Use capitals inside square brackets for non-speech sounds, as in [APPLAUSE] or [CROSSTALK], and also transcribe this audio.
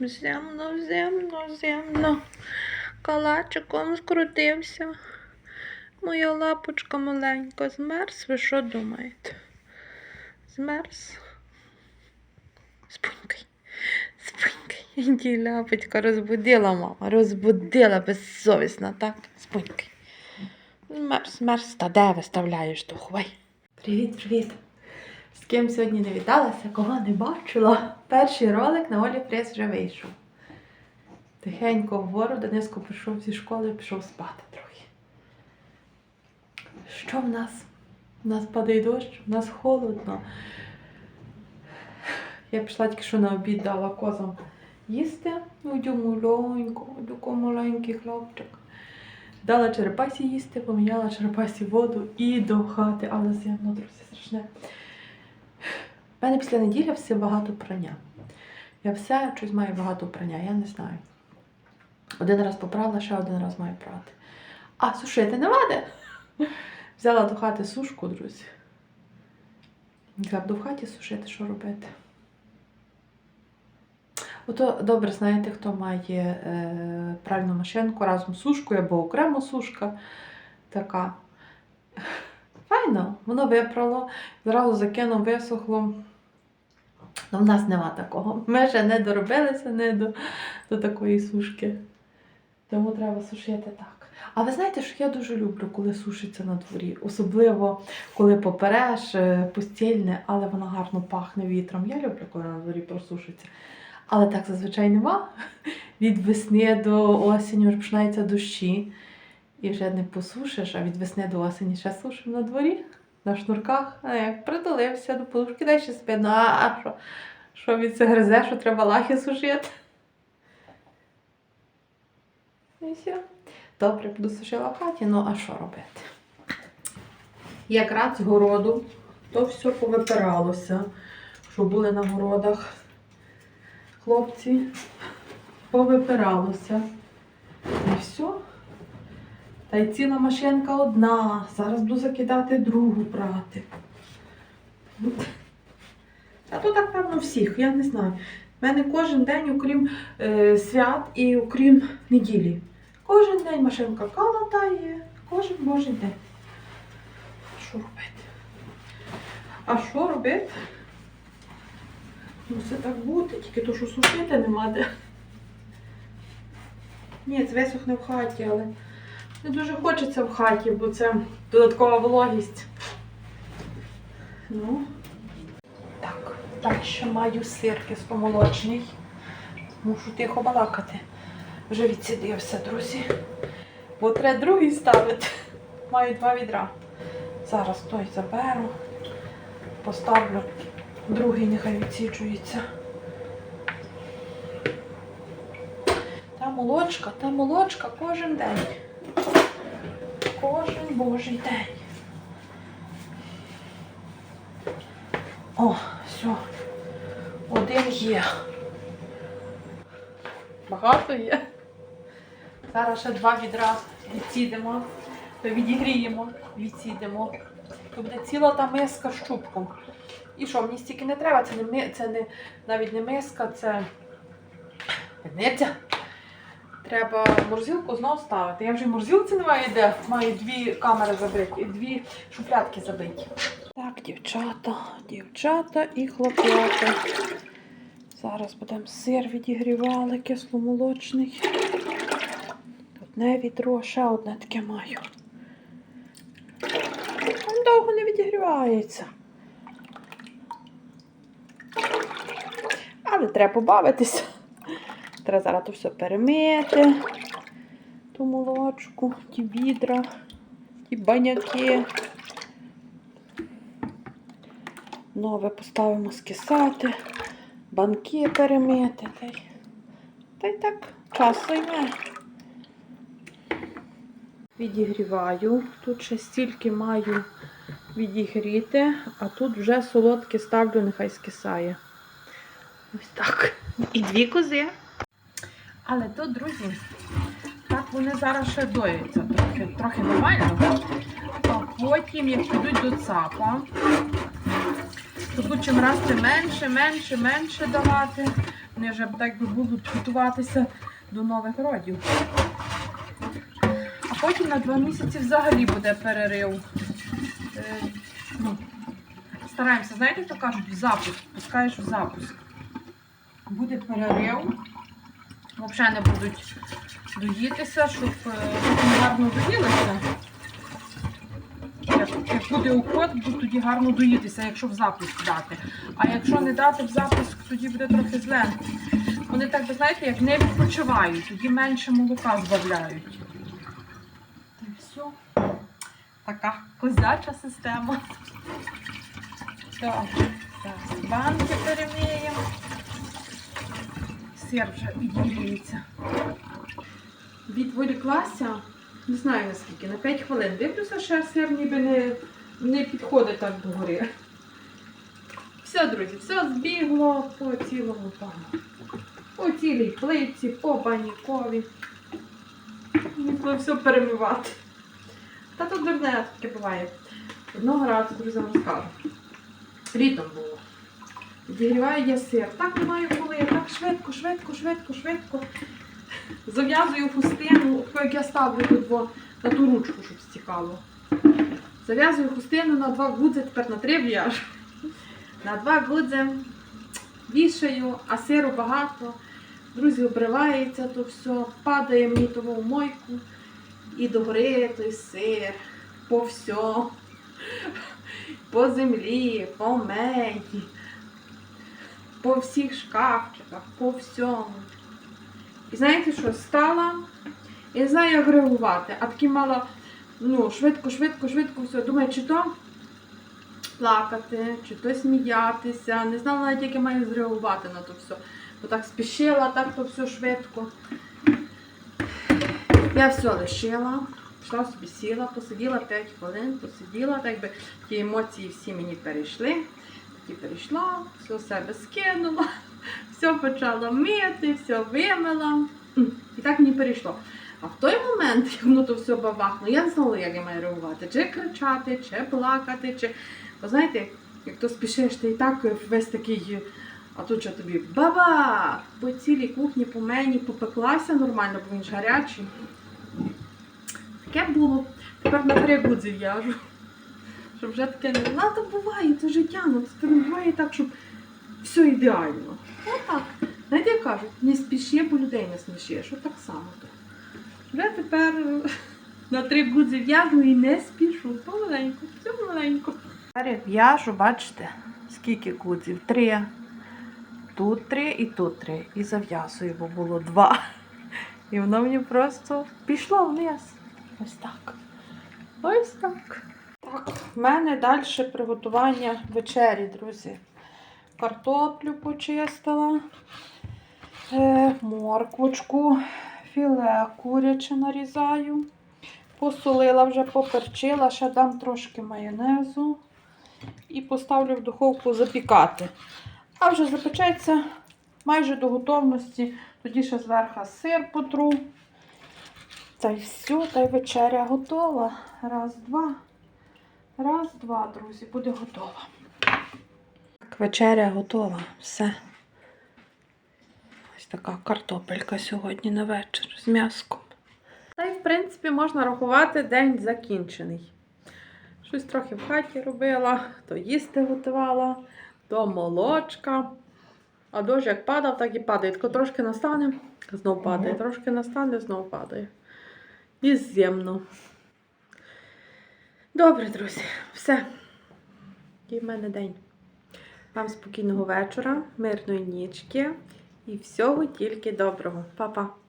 Земно, земно, земно. Калачиком скрутився. Моя лапочка маленька. Змерз, ви що думаєте? Змерз. Спунькай. Спунькай. Інді лапочка розбудила мама. Розбудила безсовісна, так? Спунькай. Змерз, змерз. Та де виставляєш хвай? Привіт, привіт. З ким сьогодні не віталася, кого не бачила. Перший ролик на Олі Фрес вже вийшов. Тихенько вгору, Дениско прийшов зі школи, пішов спати трохи. Що в нас? У нас падає дощ, у нас холодно. Я пішла тільки що на обід дала козам їсти. Удю маленько, удю маленький хлопчик. Дала черепасі їсти, поміняла черепасі воду і до хати, але з'явно, друзі, страшне. У мене після неділі все багато прання. Я все щось маю багато прання, я не знаю. Один раз поправила, ще один раз маю прати. А сушити не ваде. Взяла до хати сушку, друзі. Буду в хаті сушити, що робити. Ото добре, знаєте, хто має е, пральну машинку разом з сушкою або окремо сушка така. Файно, воно випрало, зразу закинув, висохло. Ну, в нас нема такого. Ми ще не доробилися не до, до такої сушки. Тому треба сушити так. А ви знаєте, що я дуже люблю, коли сушиться на дворі. Особливо, коли попереш, е, постільне, але воно гарно пахне вітром. Я люблю, коли на дворі просушиться. Але так зазвичай нема. Від весни до осені вже починаються дощі. І вже не посушиш, а від весни до осені ще сушимо на дворі, на шнурках. Як притулився до подушки, дай ще спи. Ну, а що? Що від це гризе, що треба лахи сушити? І все. Добре, буду хаті, ну а що робити? Якраз з городу то все повипиралося, що були на городах. Хлопці повипиралося. І все. Та й ціла машинка одна. Зараз буду закидати другу брати. А то так, певно, всіх, я не знаю. У мене кожен день, окрім е, свят і окрім неділі. Кожен день машинка калатає, кожен божий день. Що робити? А що робити? Мусить так бути, тільки то, що сушити нема де. Ні, це висохне в хаті, але не дуже хочеться в хаті, бо це додаткова вологість. Ну, так, далі ще маю сир кисломолочний. Мушу тихо балакати. Вже відсидився, друзі. Бо треба другий ставити. Маю два відра. Зараз той заберу, поставлю, другий нехай відсіджується. Та молочка, та молочка кожен день. Божий день. О, все. Один є. Багато є. Зараз ще два відра відсідемо, відігріємо, відсідемо. То буде ціла та миска з щупком. І що, мені стільки не треба, це не це не навіть не миска, це пениця. Треба морзилку знову ставити. Я вже морзилці не маю де. Маю дві камери забиті, і дві шуфлятки забиті. Так, дівчата, дівчата і хлоп'ята. Зараз будемо сир відігрівали, кисломолочний. Одне відро, ще одне таке маю. Він довго не відігрівається. Але треба побавитися. Треба зараз то все перемити, ту молочку, ті відра, ті баняки. Нове поставимо скисати, банки перемити. Та й, та й так час займе. Відігріваю. Тут ще стільки маю відігріти, а тут вже солодке ставлю, нехай скисає. Ось так. І дві кози. Але тут, друзі, так вони зараз ще доються трохи, трохи нормально. А потім, як підуть до цапа, то тут чим раз це менше, менше, менше давати. Вони вже так би будуть готуватися до нових родів. А потім на два місяці взагалі буде перерив. Е, ну, стараємося, знаєте, то кажуть, в запуск. Пускаєш в запуск. Буде перерив. Взагалі не будуть доїтися, щоб е, гарно доїлися. Як, буде уход, будуть тоді гарно доїтися, якщо в запуск дати. А якщо не дати в запуск, тоді буде трохи зле. Вони так знаєте, як не відпочивають, тоді менше молока збавляють. Та все. Така козяча система. Так, зараз банки переміємо. Сир вже відділюється. Відволіклася, не знаю наскільки, на 5 хвилин. Дивлюся, що сир ніби не, не підходить так до гори. Все, друзі, все збігло по цілому тому. По цілій плитці, по банікові. Треба все перемивати. Та тут дурне таке буває. Одного разу, друзям розкажу. Літом було. Відігріваю я сир. Так не маю коли, так швидко, швидко, швидко, швидко. Зав'язую хустину, як я ставлю тут на ту ручку, щоб стікало. Зав'язую хустину на два гудзи, тепер на три в'яжу. На два гудзи вішаю, а сиру багато. Друзі, обривається то все, падає мені того в мойку. І догори той сир по всьому. По землі, по меді, по всіх шкафчиках, по всьому. І знаєте що, стала, я не знаю, як реагувати, а таки мала ну, швидко, швидко, швидко все. Думаю, чи то плакати, чи то сміятися. Не знала навіть, як я маю зреагувати на то все. Бо так спішила, так то все швидко. Я все лишила, пішла собі сіла, посиділа 5 хвилин, посиділа, так би ті емоції всі мені перейшли. Тоді перейшла, все себе скинула, [LAUGHS] все почала мити, все вимила. І так мені перейшло. А в той момент, як воно то все бабахнуло, я не знала, як я маю реагувати. Чи кричати, чи плакати, чи. Ви знаєте, як то спішиш, ти і так весь такий. А тут що тобі баба! По цілій кухні, по мені попеклася нормально, бо він ж гарячий. Таке було. Тепер на три гудзи в'яжу. Щоб вже таке не ну, то буває, це життя, ну це не буває так, щоб все ідеально. Отак. Знаєте, як кажуть, не спіши, бо людей не смішиш. От так само. то. Вже тепер е, на три гудзи в'яжу і не спішу. Помаленьку, все помаленьку. Тепер я в'яжу, бачите, скільки гудзів? Три. Тут три і тут три. І зав'язую, бо було два. І воно мені просто пішло вниз. Ось так. Ось так. Так, в мене далі приготування вечері, друзі. Картоплю почистила, е, морквочку, філе куряче нарізаю. Посолила вже, поперчила, ще дам трошки майонезу і поставлю в духовку запікати. А вже запечеться майже до готовності. Тоді ще зверху сир потру. Та й все, та й вечеря готова. Раз, два. Раз, два, друзі, буде готова. Так, вечеря готова. Все. Ось така картопелька сьогодні на вечір з м'яском. Та й, в принципі, можна рахувати день закінчений. Щось трохи в хаті робила, то їсти готувала, то молочка. А дощ як падав, так і падає. Тільки трошки настане, знов падає, трошки настане, знов падає. І з'ємно. Добре, друзі, все. І в мене день. Вам спокійного вечора, мирної нічки і всього тільки доброго. Па-па!